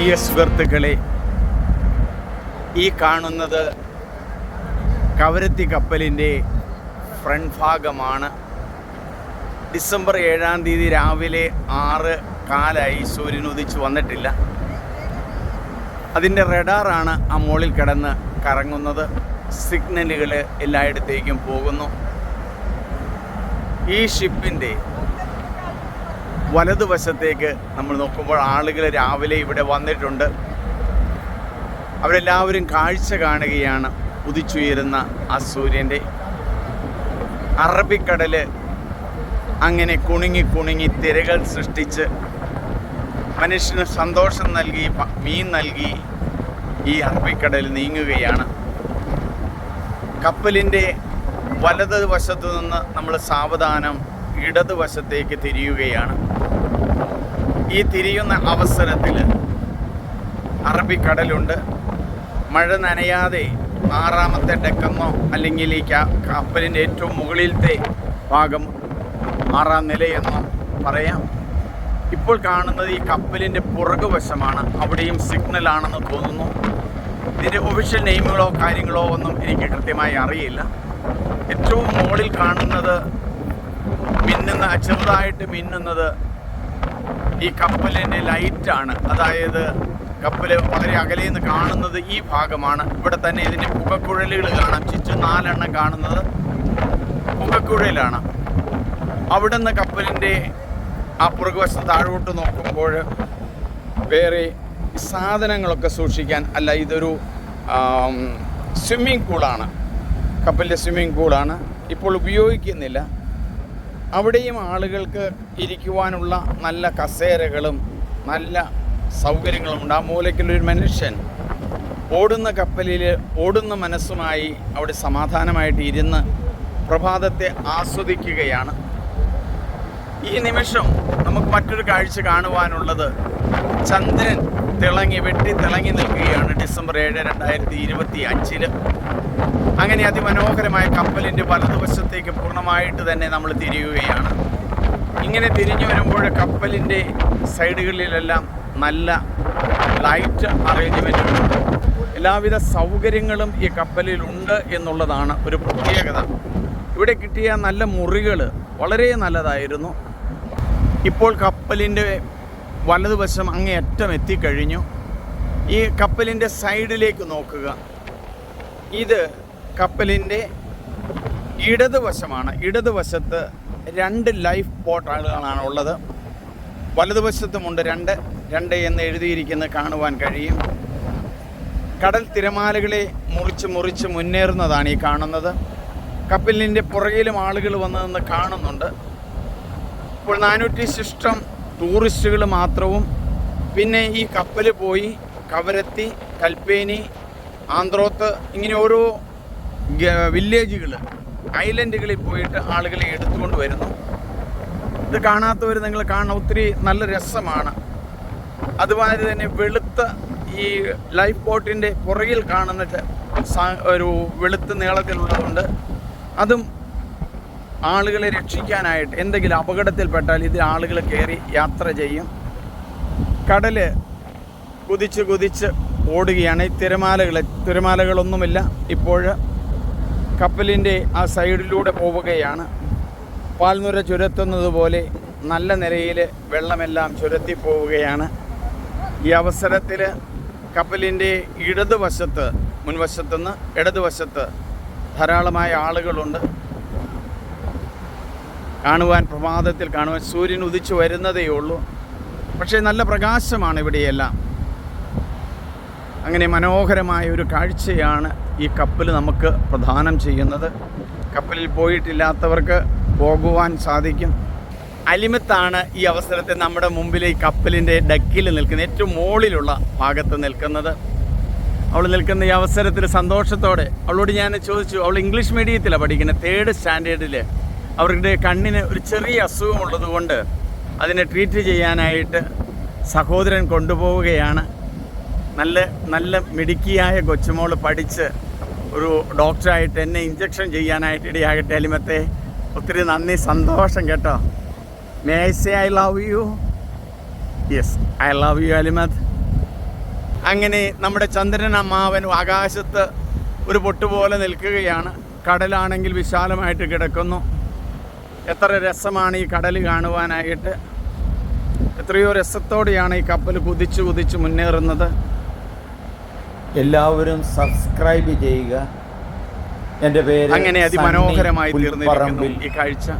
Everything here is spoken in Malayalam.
പ്രിയ സുഹൃത്തുക്കളെ ഈ കാണുന്നത് കവരത്തി കപ്പലിന്റെ ഫ്രണ്ട് ഭാഗമാണ്. ഡിസംബർ ഏഴാം തീയതി രാവിലെ ആറ് കാലായി സൂര്യൻ ഉദിച്ചു വന്നിട്ടില്ല. അതിന്റെ റഡാറാണ് ആ മുകളിൽ കിടന്ന് കറങ്ങുന്നത്. സിഗ്നലുകൾ എല്ലായിടത്തേക്കും പോകുന്നു. ഈ ഷിപ്പിന്റെ വലതുവശത്തേക്ക് നമ്മൾ നോക്കുമ്പോൾ ആളുകൾ രാവിലെ ഇവിടെ വന്നിട്ടുണ്ട്. അവരെല്ലാവരും കാഴ്ച കാണുകയാണ് ഉദിച്ചുയരുന്ന ആ സൂര്യന്റെ. അറബിക്കടൽ അങ്ങനെ കുണുങ്ങി കുണുങ്ങി തിരകൾ സൃഷ്ടിച്ച് മനുഷ്യന് സന്തോഷം നൽകി മീൻ നൽകി ഈ അറബിക്കടൽ നീങ്ങുകയാണ്. കപ്പലിന്റെ വലത് വശത്തു നിന്ന് നമ്മൾ സാവധാനം ഇടതുവശത്തേക്ക് തിരിയുകയാണ്. ഈ തിരിയുന്ന അവസരത്തിൽ അറബിക്കടലുണ്ട്. മഴ നനയാതെ ആറാമത്തെ ഡെക്കെന്നോ അല്ലെങ്കിൽ ഈ കപ്പലിന്റെ ഏറ്റവും മുകളിലത്തെ ഭാഗം ആറാം നിലയെന്നോ പറയാം. ഇപ്പോൾ കാണുന്നത് ഈ കപ്പലിന്റെ പുറകുവശമാണ് അവിടെയും സിഗ്നൽ ആണെന്ന് തോന്നുന്നു. ഇതിന്റെ ഒഫീഷ്യൽ നെയിമുകളോ കാര്യങ്ങളോ ഒന്നും എനിക്ക് കൃത്യമായി അറിയില്ല. ഏറ്റവും മുകളിൽ കാണുന്നത് മിന്നുന്ന ചെറുതായിട്ട് മിന്നുന്നത് ഈ കപ്പലിന്റെ ലൈറ്റാണ് അതായത് കപ്പൽ വളരെ അകലെ നിന്ന് കാണുന്നത് ഈ ഭാഗമാണ്. ഇവിടെ തന്നെ ഇതിന്റെ പുകക്കുഴലുകൾ കാണാം ചുറ്റും നാലെണ്ണം കാണുന്നത് പുകക്കുഴലാണ്. അവിടെ നിന്ന് കപ്പലിന്റെ ആ പുറകുവശം താഴോട്ട് നോക്കുമ്പോൾ വേറെ സാധനങ്ങളൊക്കെ സൂക്ഷിക്കാൻ അല്ല ഇതൊരു സ്വിമ്മിംഗ് പൂളാണ് കപ്പലിന്റെ സ്വിമ്മിംഗ് പൂളാണ് ഇപ്പോൾ ഉപയോഗിക്കുന്നില്ല. അവിടെയും ആളുകൾക്ക് ഇരിക്കുവാനുള്ള നല്ല കസേരകളും നല്ല സൗകര്യങ്ങളും ഉണ്ട് ആ മൂലയ്ക്കുള്ളൊരു മനുഷ്യൻ ഓടുന്ന കപ്പലിൽ ഓടുന്ന മനസ്സുമായി അവിടെ സമാധാനമായിട്ട് ഇരുന്ന് പ്രഭാതത്തെ ആസ്വദിക്കുകയാണ്. ഈ നിമിഷം നമുക്ക് മറ്റൊരു കാഴ്ച കാണുവാനുള്ളത് ചന്ദ്രൻ തിളങ്ങി വെട്ടി തിളങ്ങി നിൽക്കുകയാണ് ഡിസംബർ ഏഴ് രണ്ടായിരത്തി ഇരുപത്തി അഞ്ചിൽ അങ്ങനെ അതിമനോഹരമായ കപ്പലിന്റെ വലതുവശത്തേക്ക് പൂർണമായിട്ട് തന്നെ നമ്മൾ തിരിയുകയാണ്. ഇങ്ങനെ തിരിഞ്ഞു വരുമ്പോൾ കപ്പലിന്റെ സൈഡുകളിലെല്ലാം നല്ല ലൈറ്റ് അറേഞ്ച്മെന്റുകളുണ്ട് എല്ലാവിധ സൗകര്യങ്ങളും ഈ കപ്പലിലുണ്ട് എന്നുള്ളതാണ് ഒരു പ്രത്യേകത. ഇവിടെ കിട്ടിയ നല്ല മുറികൾ വളരെ നല്ലതായിരുന്നു. ഇപ്പോൾ കപ്പലിന്റെ വലതുവശം അങ്ങേയറ്റം എത്തിക്കഴിഞ്ഞു. ഈ കപ്പലിന്റെ സൈഡിലേക്ക് നോക്കുക. ഇത് കപ്പലിന്റെ ഇടതുവശമാണ്. ഇടതുവശത്ത് രണ്ട് ലൈഫ് ബോട്ടുകളാണ് ഉള്ളത്. വലതുവശത്തുമുണ്ട് രണ്ട് രണ്ട് എന്ന് എഴുതിയിരിക്കുന്നത് കാണുവാൻ കഴിയും. കടൽ തിരമാലകളെ മുറിച്ച് മുറിച്ച് മുന്നേറുന്നതാണ് ഈ കാണുന്നത്. കപ്പലിന്റെ പുറകിലും ആളുകൾ വന്ന് നിന്ന് കാണുന്നുണ്ട്. ഇപ്പോൾ നാനൂറ്റി ശിഷ്ടം ടൂറിസ്റ്റുകൾ മാത്രവും പിന്നെ ഈ കപ്പൽ പോയി കവരത്തി കൽപ്പേനി ആന്ത്രോത്ത് ഇങ്ങനെ ഓരോ വില്ലേജുകൾ ഐലൻഡുകളിൽ പോയിട്ട് ആളുകളെ എടുത്തുകൊണ്ട് വരുന്നു. ഇത് കാണാത്തവർ നിങ്ങൾ കാണുന്ന ഒത്തിരി നല്ല രസമാണ്. അതുമാതിരി തന്നെ വെളുത്ത ഈ ലൈഫ് ബോട്ടിന്റെ പുറകിൽ കാണുന്ന ഒരു വെളുത്ത നീളത്തിലുള്ളതുകൊണ്ട് അതും ആളുകളെ രക്ഷിക്കാനായിട്ട് എന്തെങ്കിലും അപകടത്തിൽപ്പെട്ടാൽ ഇതിൽ ആളുകൾ കയറി യാത്ര ചെയ്യും. കടൽ കുതിച്ച് കുതിച്ച് ഓടുകയാണ്. ഈ തിരമാലകൾ തിരമാലകളൊന്നുമില്ല ഇപ്പോൾ കപ്പലിന്റെ ആ സൈഡിലൂടെ പോവുകയാണ്. പാൽനുര ചുരത്തുന്നത് പോലെ നല്ല നിലയിൽ വെള്ളമെല്ലാം ചുരത്തി പോവുകയാണ്. ഈ അവസരത്തിൽ കപ്പലിന്റെ ഇടതുവശത്ത് മുൻവശത്തുനിന്ന് ഇടതുവശത്ത് ധാരാളമായ ആളുകളുണ്ട്. കാണുവാൻ പ്രഭാതത്തിൽ കാണുവാൻ സൂര്യൻ ഉദിച്ചു വരുന്നതേ ഉള്ളൂ. പക്ഷേ നല്ല പ്രകാശമാണ് ഇവിടെയെല്ലാം. അങ്ങനെ മനോഹരമായ ഒരു കാഴ്ചയാണ് ഈ കപ്പൽ നമുക്ക് പ്രദാനം ചെയ്യുന്നത്. കപ്പലിൽ പോയിട്ടില്ലാത്തവർക്ക് പോകുവാൻ സാധിക്കും. അലിമത്താണ് ഈ അവസരത്തെ നമ്മുടെ മുമ്പിൽ ഈ കപ്പലിന്റെ ഡക്കിൽ നിൽക്കുന്ന ഏറ്റവും മുകളിലുള്ള ഭാഗത്ത് നിൽക്കുന്നത്. അവൾ നിൽക്കുന്ന ഈ അവസരത്തിൽ സന്തോഷത്തോടെ അവളോട് ഞാൻ ചോദിച്ചു അവൾ ഇംഗ്ലീഷ് മീഡിയത്തിലാണ് പഠിക്കുന്നത്? തേർഡ് സ്റ്റാൻഡേർഡിൽ. അവരുടെ കണ്ണിന് ഒരു ചെറിയ അസുഖമുള്ളത് കൊണ്ട് അതിനെ ട്രീറ്റ് ചെയ്യാനായിട്ട് സഹോദരൻ കൊണ്ടുപോവുകയാണ്. നല്ല നല്ല മിടുക്കിയായ കൊച്ചുമോൾ പഠിച്ച് ഒരു ഡോക്ടറായിട്ട് എന്നെ ഇഞ്ചക്ഷൻ ചെയ്യാനായിട്ട് ഇടയാകട്ടെ അലിമത്തെ ഒത്തിരി നന്ദി സന്തോഷം കേട്ടോ. May I say I love you yes I love you അലിമത് അങ്ങനെ നമ്മുടെ ചന്ദ്രൻ അമ്മാവൻ ആകാശത്ത് ഒരു പൊട്ടുപോലെ നിൽക്കുകയാണ്. കടലാണെങ്കിൽ വിശാലമായിട്ട് കിടക്കുന്നു. എത്ര രസമാണ് ഈ കടൽ കാണുവാനായിട്ട്. എത്രയോ രസത്തോടെയാണ് ഈ കപ്പൽ കുതിച്ച് കുതിച്ച് മുന്നേറുന്നത്. എല്ലാവരും സബ്സ്ക്രൈബ് ചെയ്യുക. എന്റെ പേര് അങ്ങനെ അതിമനോഹരമായി തീർന്നിരിക്കുന്നു ഈ കാഴ്ച.